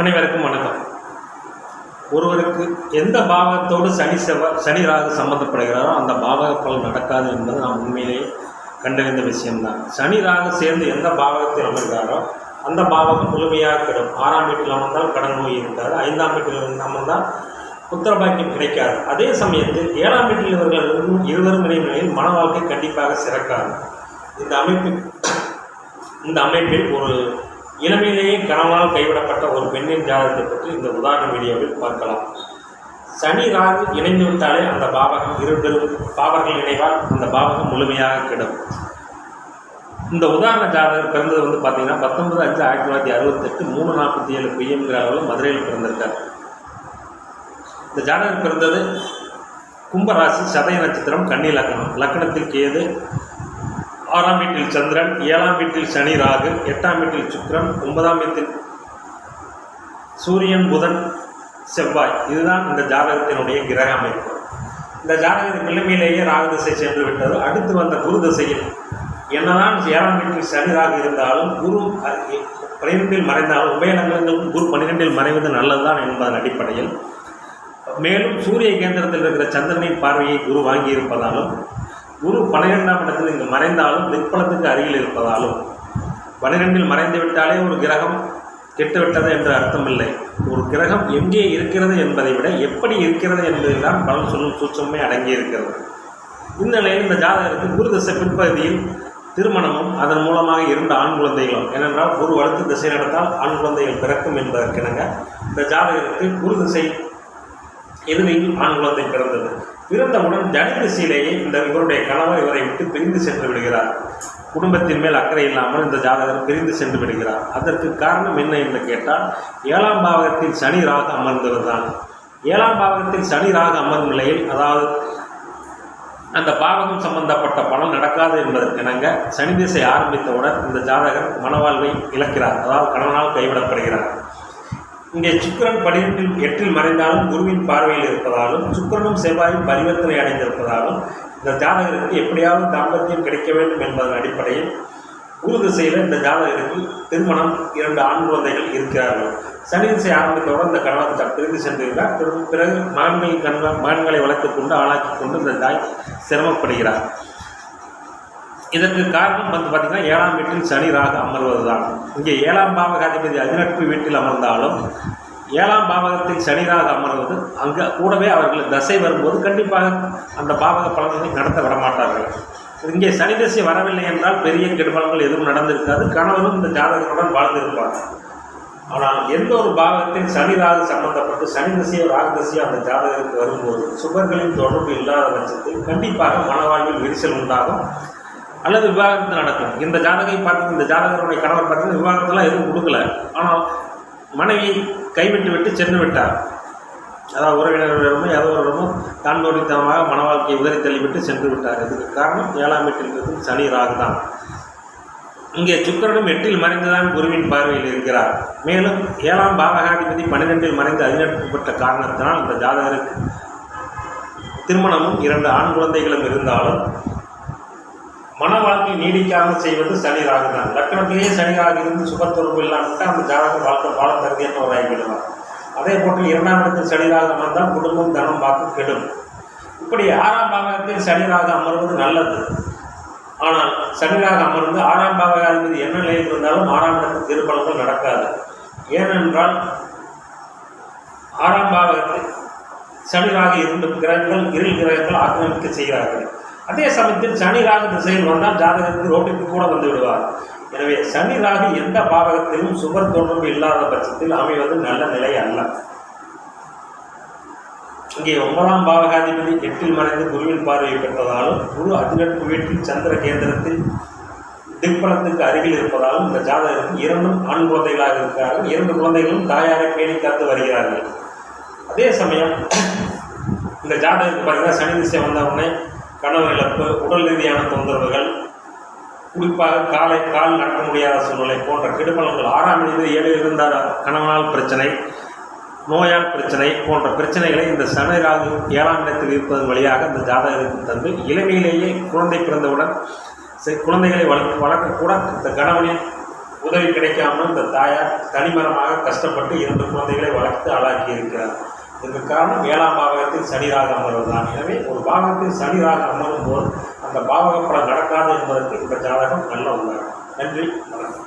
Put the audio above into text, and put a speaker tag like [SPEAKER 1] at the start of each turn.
[SPEAKER 1] அனைவருக்கும் வணக்கம். ஒருவருக்கு எந்த பாவத்தோடு சனி செவ்வாய் சனி ராகு சம்பந்தப்படுகிறாரோ அந்த பாவக பலன் நடக்காது என்பது நாம் உண்மையிலேயே கண்டறிந்த விஷயம்தான். சனி ராகு சேர்ந்து எந்த பாவகத்தில் அமர்கிறாரோ அந்த பாவகம் முழுமையாக கிடும் ஆறாம் வீட்டில் அமர்ந்தால் கடன் நோய் இருக்காது. ஐந்தாம் வீட்டில் அமர்ந்தால் புத்திரபாக்கியம் கிடைக்காது. அதே சமயத்தில் ஏழாம் வீட்டில் இவர்கள் இருவரும் நிலையில் மன வாழ்க்கை கண்டிப்பாக சிறக்காது. இந்த அமைப்பு இந்த அமைப்பில் ஒரு இளமையிலேயே கணவனால் கைவிடப்பட்ட ஒரு பெண்ணின் ஜாதகத்தை பற்றி இந்த உதாரண வீடியோவில் பார்க்கலாம். சனி ராகு இணைந்து விட்டாலே அந்த பாவகம் இரு பெரும் பாவர்கள் இணைவால் அந்த பாவகம் முழுமையாக கெடும். இந்த உதாரண ஜாதகர் பிறந்தது வந்து பார்த்தீங்கன்னா பத்தொன்பது அஞ்சு ஆயிரத்தி தொள்ளாயிரத்தி அறுபத்தெட்டு மூணு நாற்பத்தி ஏழு பிஎம்ங்கிற அளவில் மதுரையில் பிறந்திருக்கார். இந்த ஜாதகர் பிறந்தது கும்பராசி சதய நட்சத்திரம் கன்னி லக்னம் லக்னத்தில் கேது ஆறாம் வீட்டில் சந்திரன் ஏழாம் வீட்டில் சனி ராகு எட்டாம் வீட்டில் சுக்கிரன் ஒன்பதாம் வீட்டில் சூரியன் புதன் செவ்வாய். இதுதான் இந்த ஜாதகத்தினுடைய கிரக அமைப்பு. இந்த ஜாதகத்தின் நிலைமையிலேயே ராகு திசை சென்று விட்டது. அடுத்து வந்த குரு திசையில் என்னதான் ஏழாம் வீட்டில் சனி ராகு இருந்தாலும் குரு அ- பன்னிரெண்டில் மறைந்தாலும் உபயநகரங்களும் குரு பன்னிரெண்டில் மறைவது நல்லதுதான் என்பதன் அடிப்படையில். மேலும் சூரிய கேந்திரத்தில் இருக்கிற சந்திரனின் பார்வையை குரு வாங்கியிருப்பதாலும் குரு பன்னிரெண்டாம் இடத்தில் இங்கு மறைந்தாலும் திக்பலத்துக்கு அருகில் இருப்பதாலும் பனிரெண்டில் மறைந்து விட்டாலே ஒரு கிரகம் கெட்டுவிட்டது என்று அர்த்தமில்லை. ஒரு கிரகம் எங்கே இருக்கிறது என்பதை விட எப்படி இருக்கிறது என்பதில்தான் பலன் சொல்லும் சூட்சமே அடங்கியிருக்கிறது. இந்த நிலையில் இந்த ஜாதகருக்கு குரு திசை பின்பகுதியில் திருமணமும் அதன் மூலமாக இருந்த ஆண் குழந்தைகளும். ஏனென்றால் குரு வளர்த்து திசை நடந்தால் ஆண் குழந்தைகள் பிறக்கும் என்பதற்கிணங்க இந்த ஜாதகருக்கு குரு திசை இறுதியில் ஆண் குழந்தை பிறந்தது. பிறந்தவுடன் ஜனி திசையிலேயே இந்த இவருடைய கணவர் இவரை விட்டு பிரிந்து சென்று விடுகிறார். குடும்பத்தின் மேல் அக்கறை இல்லாமல் இந்த ஜாதகர் பிரிந்து சென்று விடுகிறார். அதற்கு காரணம் என்ன என்று கேட்டால் ஏழாம் பாவகத்தில் சனி அமர்ந்தது தான் ஏழாம் பாவகத்தில் சனி ராக அமர்ந்த நிலையில் அதாவது அந்த பாவகம் சம்பந்தப்பட்ட பலன் நடக்காது என்பதற்கிணங்க சனி திசை ஆரம்பித்தவுடன் இந்த ஜாதகர் மனவாழ்வை இழக்கிறார். அதாவது கணவனால் கைவிடப்படுகிறார். இங்கே சுக்கிரன் பனிரெண்டில் எட்டில் மறைந்தாலும் குருவின் பார்வையில் இருப்பதாலும் சுக்கரனும் செவ்வாயும் பரிவர்த்தனை அடைந்திருப்பதாலும் இந்த ஜாதகருக்கு எப்படியாவது தாம்பத்தியம் கிடைக்க வேண்டும் என்பதன் அடிப்படையில் குரு திசையில் இந்த ஜாதகருக்கு திருமணம் இரண்டு ஆண் குழந்தைகள் இருக்கிறார்கள். சனி திசை ஆரம்பித்தவுடன் இந்த கணவன் த- பிரிந்து சென்றிருக்கிறார் பிறகு பிறகு மகன்கள் கண் மகன்களை வளர்த்துக் கொண்டு ஆளாக்கி கொண்டு இந்த தாய் சிரமப்படுகிறார். இதற்கு காரணம் வந்து பார்த்திங்கன்னா ஏழாம் வீட்டில் சனி ராக அமர்வது தான் இங்கே ஏழாம் பாவகாதிபதி அதிநட்பு வீட்டில் அமர்ந்தாலும் ஏழாம் பாவகத்தில் சனி ராக அமர்வது அங்கே கூடவே அவர்கள் தசை வரும்போது கண்டிப்பாக அந்த பாவக பலன்களை நடத்த விட மாட்டார்கள் இங்கே சனி தசை வரவில்லை என்றால் பெரிய கெடுபலங்கள் எதுவும் நடந்திருக்காது. கணவனும் இந்த ஜாதகத்துடன் வாழ்ந்திருப்பார் ஆனால் எந்த ஒரு பாவத்தில் சனி ராகு சம்பந்தப்பட்டு சனி தசையோ ராகு தசையோ அந்த ஜாதகருக்கு வரும்போது சுபர்களின் தொடர்பு இல்லாத பட்சத்தில் கண்டிப்பாக மனவாழ்வில் விரிசல் உண்டாகும். அல்லது விவாகரத்து நடக்கும். இந்த ஜாதகை பார்த்து இந்த ஜாதகருடைய கணவர் பார்த்தீங்கன்னா விவாகரத்துலாம் எதுவும் கொடுக்கல. ஆனால் மனைவி கைவிட்டு விட்டு சென்று விட்டார். அதாவது உறவினர்களிடமும் ஏதோ ஒரு தான் தோடித்தனமாக மன வாழ்க்கையை உதறி தள்ளிவிட்டு சென்று விட்டார். இதுக்கு காரணம் ஏழாம் வீட்டில் சனி ராகு தான். இங்கே சுக்கரனும் எட்டில் மறைந்துதான் குருவின் பார்வையில் இருக்கிறார். மேலும் ஏழாம் பாவகாதிபதி பன்னிரெண்டில் மறைந்து அதிநட்பட்ட காரணத்தினால் இந்த ஜாதகருக்கு திருமணமும் இரண்டு ஆண் குழந்தைகளும் இருந்தாலும் மன வாழ்க்கை நீடிக்காமல் செய்வது சனி ராகு தான் லக்னத்திலேயே சனி ராகு இருந்து சுபத்தொருப்பு இல்லாமல் அந்த ஜாதக வாழ்க்கை வாழ தகுதியற்றவராகி விடுவார். அதே போன்று இரண்டாம் இடத்தில் சனி ராகு அமர்ந்தால் குடும்பம் தனம் பார்க்க கெடும். இப்படி ஆறாம் பாகத்தில் சனி ராகு அமர்வது நல்லது. ஆனால் சனி ராகு அமர்ந்து ஆறாம் பாகாதிபதி என்ன நிலையில் இருந்தாலும் ஆறாம் இடத்தில் திருப்பலங்கள் நடக்காது. ஏனென்றால் ஆறாம் பாகத்தில் சனி ராகு இரண்டு கிரகங்கள் இருள் கிரகங்கள் ஆக்கிரமிக்க செய்கிறார்கள். அதே சமயத்தில் சனி ராகு திசையில் வந்தால் ஜாதகத்துக்கு ரோட்டிற்கு கூட வந்து விடுவார். எனவே சனி ராகு எந்த பாவகத்திலும் சுபர் தொடர்பு இல்லாத பட்சத்தில் அமைவது நல்ல நிலை அல்ல. இங்கே ஒன்பதாம் பாவகாதிபதி எட்டில் மறைந்து குருவின் பார்வையை பெற்றதாலும் குரு அதிநட்பு வீட்டில் சந்திர கேந்திரத்தில் திக்பலத்துக்கு அருகில் இருப்பதாலும் இந்த ஜாதகருக்கு இரண்டும் ஆண் குழந்தைகளாக இருக்கிறார்கள். இரண்டு குழந்தைகளும் தாயாரை பேணி காத்து வருகிறார்கள். அதே சமயம் இந்த ஜாதகத்துக்கு பார்த்தீங்கன்னா சனி திசை வந்தவுடனே கனவு இழப்பு உடல் ரீதியான தொந்தரவுகள் குறிப்பாக காலை கால் நடக்க முடியாத சூழ்நிலை போன்ற கெடுபலங்கள் ஆறாம் தேதி ஏழில் இருந்தால் கணவனால் பிரச்சனை நோயால் பிரச்சனை போன்ற பிரச்சனைகளை இந்த சனி ராகு ஏழாம் இடத்தில் இருப்பதன் வழியாக இந்த ஜாதகத்துக்கு தந்து இளமையிலேயே குழந்தை பிறந்தவுடன் குழந்தைகளை வளர்க்க வளர்க்கக்கூட இந்த கணவனின் உதவி கிடைக்காமல் இந்த தாயார் தனிமரமாக கஷ்டப்பட்டு இரண்டு குழந்தைகளை வளர்த்து ஆளாக்கி இருக்கிறார் இதற்கு காரணம் ஏழாம் பாவகத்தில் சனிராக அமர்வது தான். எனவே ஒரு பாவகத்தில் சனிராக அமரும் போது அந்த பாவக படம் நடக்காது என்பதற்கு இந்த ஜாதகம் நல்ல உதாரணம் நன்றி வணக்கம்.